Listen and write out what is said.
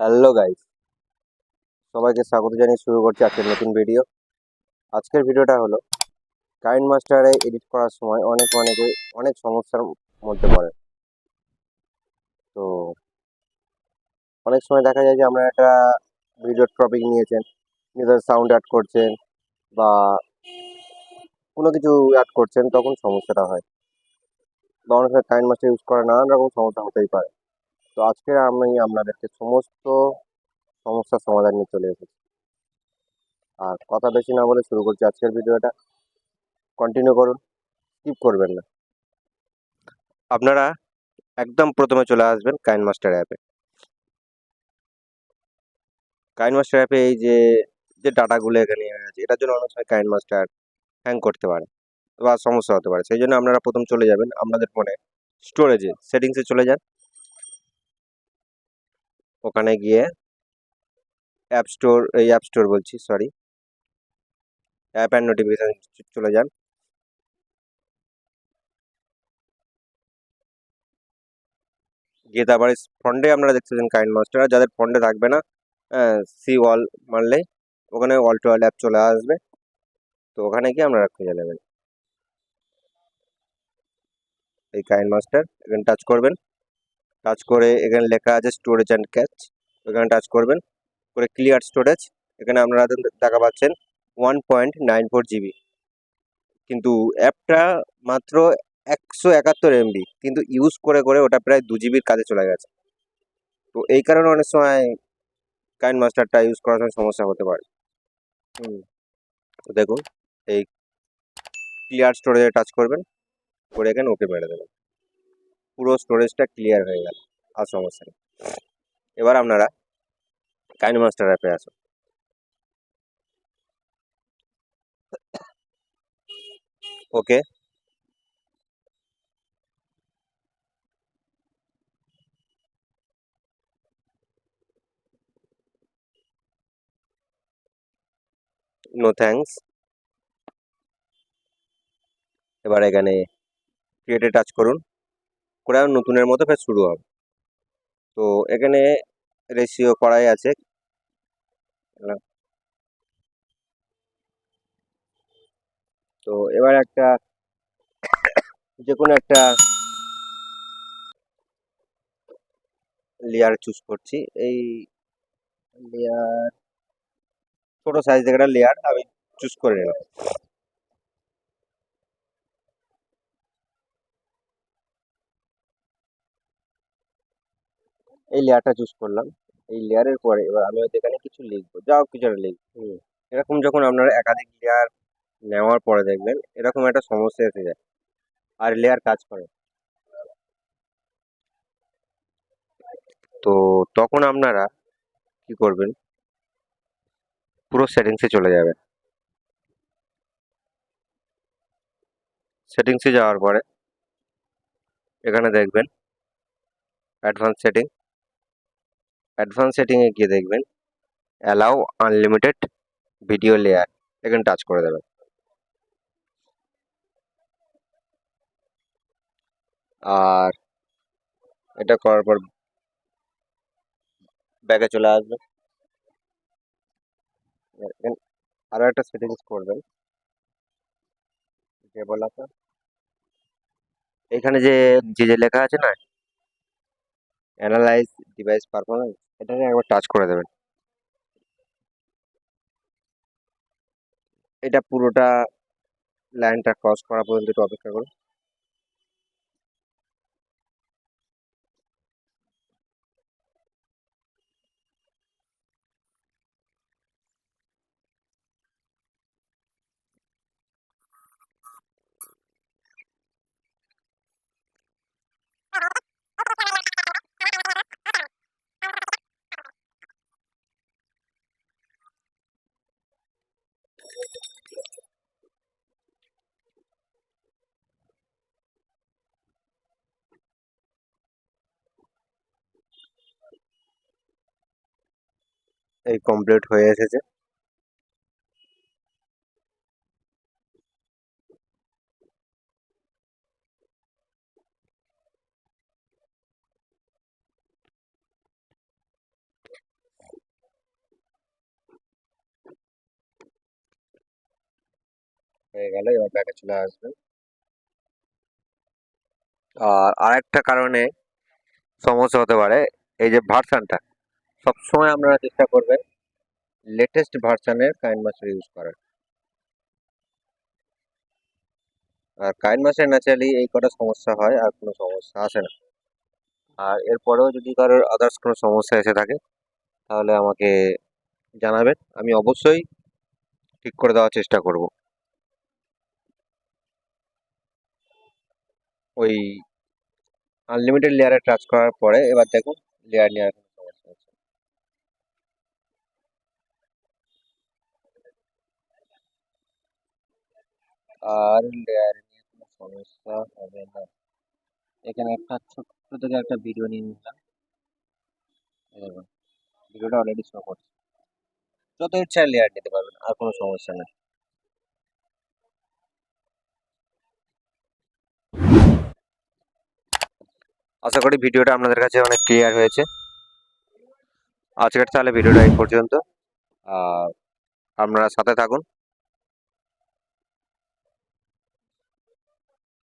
Hello guys. সবাইকে স্বাগত জানিয়ে শুরু করছি আজকের নতুন ভিডিও। আজকের ভিডিওটা হলো, কাইন মাস্টারে এডিট করার সময় অনেক অনেকে অনেক সমস্যার মধ্যে পড়ে। তো অনেক সময় দেখা যায় যে আমরা একটা ভিডিওর টপিক নিয়েছেন, নিজের সাউন্ড অ্যাড করছেন বা কোনো কিছু অ্যাড করছেন, তখন সমস্যাটা হয়। বা অনেক সময় কাইন মাস্টার ইউজ করা নানান রকম সমস্যা হতেই পারে। তো আজকে আমি আপনাদেরকে সমস্ত সমস্যার সমাধান নিয়ে চলে এসেছি। আর কথা বেশি না বলে শুরু করছি আজকের ভিডিওটা। কন্টিনিউ করুন স্কিপ করবেন না। আপনারা একদম প্রথমে চলে আসবেন কাইন মাস্টার অ্যাপে কাইন মাস্টার অ্যাপে এই যে যে ডাটাগুলো এখানে আছে, এটার জন্য অনেক সময় কাইন মাস্টার হ্যাং করতে পারে বা সমস্যা হতে পারে। সেই জন্য আপনারা প্রথম চলে যাবেন। আপনাদের ফোনে স্টোরেজে সেটিংসে চলে যান। ওখানে গিয়ে অ্যাপ স্টোর এই অ্যাপ স্টোর বলছি সরি অ্যাপ অ্যান্ড নোটিফিকেশান চলে যান। গিয়ে তারপরে ফন্ডে আপনারা দেখতেছেন কাইন্ড মাস্টার যাদের ফন্ডে থাকবে না সি ওয়াল মারলেই ওখানে অল টু অল অ্যাপ চলে আসবে। তো ওখানে গিয়ে আপনারা খুঁজে নেবেন। এই কাইন মাস্টার এখানে টাচ করবেন। টাচ করে এখানে লেখা আছে স্টোরেজ অ্যান্ড ক্যাচ এখানে টাচ করবেন, করে ক্লিয়ার স্টোরেজ এখানে আপনারা দেখা পাচ্ছেন one point nine four GB কিন্তু অ্যাপটা মাত্র একশো একাত্তর এমবি কিন্তু ইউজ করে করে ওটা প্রায় দু জিবির কাজে চলে গেছে। তো এই কারণে অনেক সময় কাইন মাস্টারটা ইউজ করার সময় সমস্যা হতে পারে। হুম দেখুন, এই ক্লিয়ার স্টোরেজে টাচ করবেন, করে এখানে ওকে মেরে দেবেন। পুরো স্টোরেজটা ক্লিয়ার হয়ে গেল, আর সমস্যা নেই। এবার আপনারা কাইন মাস্টার অ্যাপে আসুন। ওকে নো থ্যাঙ্কস এবার এখানে ক্রিয়েটে টাচ করুন। করে আর নতুনের মতো ফের শুরু হবে। তো এখানে রেশিও করাই আছে। তো এবার একটা যে কোনো একটা লেয়ার চুজ করছি। এই লেয়ার ছোট সাইজ থেকে একটা লেয়ার আমি চুজ করে নিলাম। এই লেয়ারটা চুজ করলাম। এই লেয়ারের পরে এবার আমি হয়তো এখানে কিছু লিখব যাও কিছু লিখব। এরকম যখন আপনারা একাধিক লেয়ার নেওয়ার পরে দেখবেন এরকম একটা সমস্যা এসে যায় আর লেয়ার কাজ করে। তো তখন আপনারা কি করবেন? পুরো সেটিংসে চলে যাবেন। সেটিংসে যাওয়ার পরে এখানে দেখবেন অ্যাডভান্স সেটিং অ্যাডভান্স সেটিংয়ে গিয়ে দেখবেন। Allow unlimited video layer. এখানে টাচ করে দেবেন। আর এটা করার পর ব্যাগে চলে আসবে আরও একটা সেটিংস করবেন। বলা এখানে যে যে যে লেখা আছে না অ্যানালাইজ ডিভাইস পারফরমেন্স এটাকে একবার টাচ করে দেবেন। এটা পুরোটা লাইনটা ক্রস করা পর্যন্ত একটু অপেক্ষা করুন। এই কমপ্লিট হয়ে এসেছে। হয়ে গেল, এবার ব্যাকে চলে আসবে। আর আরেকটা কারণে সমস্যা হতে পারে, এই যে ভার্সানটা সবসময় আপনারা চেষ্টা করবেন লেটেস্ট ভার্সানের কাইন মাস্টার ইউজ করার। আর কাইন মাস্টার ন্যাচারালি এই কটা সমস্যা হয়, আর কোনো সমস্যা আসে না। আর এরপরেও যদি কারোর আদার্স কোনো সমস্যা এসে থাকে, তাহলে আমাকে জানাবেন। আমি অবশ্যই ঠিক করে দেওয়ার চেষ্টা করব। ওই আনলিমিটেড লেয়ারে টাচ করার পরে, এবার দেখুন লেয়ার নিয়ে আর কোনো সমস্যা হচ্ছে না। আর লেয়ার নিয়ে কোনো সমস্যা হবে না। এখানে একটা ছোট্ট থেকে একটা ভিডিও নিয়ে নিলাম। ভিডিওটা অলরেডি শো করছে। যত ইচ্ছা লেয়ার নিতে পারবেন, আর কোনো সমস্যা নেই। আশা করি ভিডিওটা আপনাদের কাছে অনেক ক্লিয়ার হয়েছে। আজকের তাহলে ভিডিওটা এই পর্যন্ত। আর আপনারা সাথে থাকুন।